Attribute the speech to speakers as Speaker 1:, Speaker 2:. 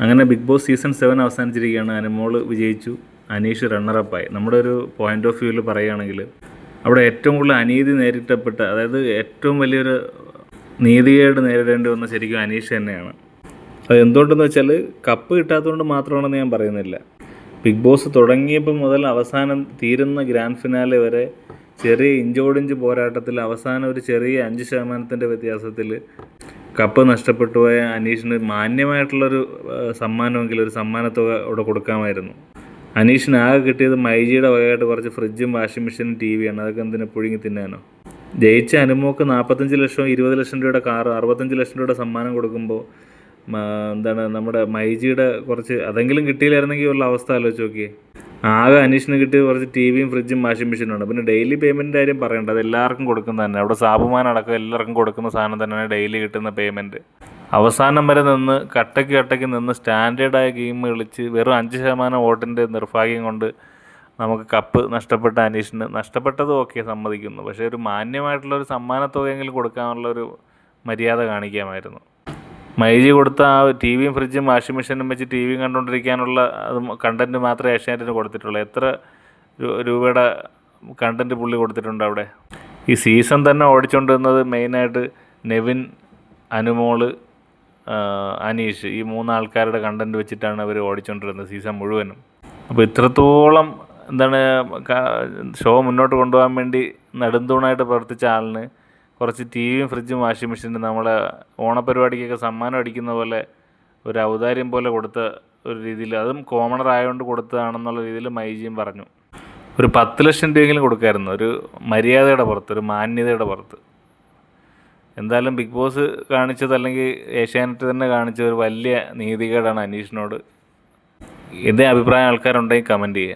Speaker 1: അങ്ങനെ big boss season seven അവസാനിച്ചിരിക്കുകയാണ്. അനുമോൾ വിജയിച്ചു. അനീഷ് റണ്ണറപ്പായി നമ്മുടെ ഒരു പോയിന്റ് ഓഫ് വ്യൂവിൽ പറയുകയാണെങ്കിൽ അവിടെ ഏറ്റവും കൂടുതൽ അനീതി നേരിട്ടപ്പെട്ട അതായത് ഏറ്റവും വലിയൊരു നീതികേട് നേരിടേണ്ടി വന്ന ശരിക്കും അനീഷ് തന്നെയാണ്. അത് എന്തുകൊണ്ടെന്ന് വെച്ചാൽ കപ്പ് കിട്ടാത്തതുകൊണ്ട് മാത്രമാണെന്ന് ഞാൻ പറയുന്നില്ല. ബിഗ് ബോസ് തുടങ്ങിയപ്പോൾ മുതൽ അവസാനം തീരുന്ന ഗ്രാൻഡ് ഫിനാലെ വരെ ചെറിയ ഇഞ്ചോടിഞ്ച് പോരാട്ടത്തിൽ അവസാനം ഒരു ചെറിയ അഞ്ച് ശതമാനത്തിന്റെ വ്യത്യാസത്തിൽ കപ്പ് നഷ്ടപ്പെട്ടു പോയ അനീഷിന് മാന്യമായിട്ടുള്ളൊരു സമ്മാനമെങ്കിലും ഒരു സമ്മാനത്തുക അവിടെ കൊടുക്കാമായിരുന്നു. അനീഷിന് ആകെ കിട്ടിയത് മൈജിയുടെ വകയായിട്ട് കുറച്ച് ഫ്രിഡ്ജും വാഷിംഗ് മെഷീനും ടി വിയാണ് അതൊക്കെ എന്തിനു പുഴുങ്ങി തിന്നാനോ? ജയിച്ച അനുമോക്ക് നാൽപ്പത്തഞ്ച് ലക്ഷം ഇരുപത് ലക്ഷം രൂപയുടെ കാറ് അറുപത്തഞ്ച് ലക്ഷം രൂപയുടെ സമ്മാനം കൊടുക്കുമ്പോൾ എന്താണ് നമ്മുടെ മൈജിയുടെ കുറച്ച് അതെങ്കിലും കിട്ടിയില്ലായിരുന്നെങ്കിൽ ഉള്ള അവസ്ഥ ആലോചിച്ച് നോക്കിയേ. ആകെ അനീഷിന് കിട്ടിയത് കുറച്ച് ടി വിയും ഫ്രിഡ്ജും വാഷിംഗ് മെഷീനും ഉണ്ട്. പിന്നെ ഡെയിലി പേയ്മെന്റ് കാര്യം പറയണ്ട. അത് എല്ലാവർക്കും കൊടുക്കുന്ന തന്നെ. അവിടെ സാബുമാൻ അടക്കം എല്ലാവർക്കും കൊടുക്കുന്ന സാധനം തന്നെയാണ് ഡെയിലി കിട്ടുന്ന പേയ്മെന്റ് അവസാനം വരെ നിന്ന് കട്ടയ്ക്ക് കട്ടയ്ക്ക് നിന്ന് സ്റ്റാൻഡേർഡായ ഗെയിം കളിച്ച് വെറും അഞ്ച് ശതമാനം വോട്ടിന്റെ നിർഭാഗ്യം കൊണ്ട് നമുക്ക് കപ്പ് നഷ്ടപ്പെട്ട അനീഷിന് നഷ്ടപ്പെട്ടത് ഓക്കെ സമ്മതിക്കുന്നു. പക്ഷേ ഒരു മാന്യമായിട്ടുള്ള ഒരു സമ്മാനത്തുകയെങ്കിലും കൊടുക്കാനുള്ള ഒരു മര്യാദ കാണിക്കാമായിരുന്നു. മൈജി കൊടുത്ത ആ ടി വിയും ഫ്രിഡ്ജും വാഷിംഗ് മെഷീനും വെച്ച് ടി വിയും കണ്ടുകൊണ്ടിരിക്കാനുള്ള അത് കണ്ടന്റ് മാത്രമേ ഏഷ്യാനെറ്റിന് കൊടുത്തിട്ടുള്ളൂ. എത്ര രൂപയുടെ കണ്ടന്റ് പുള്ളി കൊടുത്തിട്ടുണ്ട് അവിടെ? ഈ സീസൺ തന്നെ ഓടിച്ചുകൊണ്ടിരുന്നത് മെയിനായിട്ട് നെവിൻ അനുമോൾ അനീഷ് ഈ മൂന്നാൾക്കാരുടെ കണ്ടന്റ് വെച്ചിട്ടാണ് അവർ ഓടിച്ചുകൊണ്ടിരുന്നത് സീസൺ മുഴുവനും. അപ്പോൾ ഇത്രത്തോളം എന്താണ് ഷോ മുന്നോട്ട് കൊണ്ടുപോകാൻ വേണ്ടി നെടുന്തൂണായിട്ട് പ്രവർത്തിച്ച ആളിന് കുറച്ച് ടി വിയും ഫ്രിഡ്ജും വാഷിംഗ് മെഷീനും നമ്മളെ ഓണപരിപാടിക്കൊക്കെ സമ്മാനം അടിക്കുന്ന പോലെ ഒരു ഔദാര്യം പോലെ കൊടുത്ത ഒരു രീതിയിൽ അതും കോമണർ ആയതുകൊണ്ട് കൊടുത്തതാണെന്നുള്ള രീതിയിൽ മൈജിയും പറഞ്ഞു. ഒരു പത്ത് ലക്ഷം രൂപയെങ്കിലും കൊടുക്കായിരുന്നു. ഒരു മര്യാദയുടെ പുറത്ത് ഒരു മാന്യതയുടെ പുറത്ത്. എന്തായാലും ബിഗ് ബോസ് കാണിച്ചത് അല്ലെങ്കിൽ ഏഷ്യാനെറ്റ് തന്നെ കാണിച്ച ഒരു വലിയ നീതികേടാണ് അനീഷിനോട്. ഇതേ അഭിപ്രായം ആൾക്കാരുണ്ടെങ്കിൽ കമന്റ് ചെയ്യുക.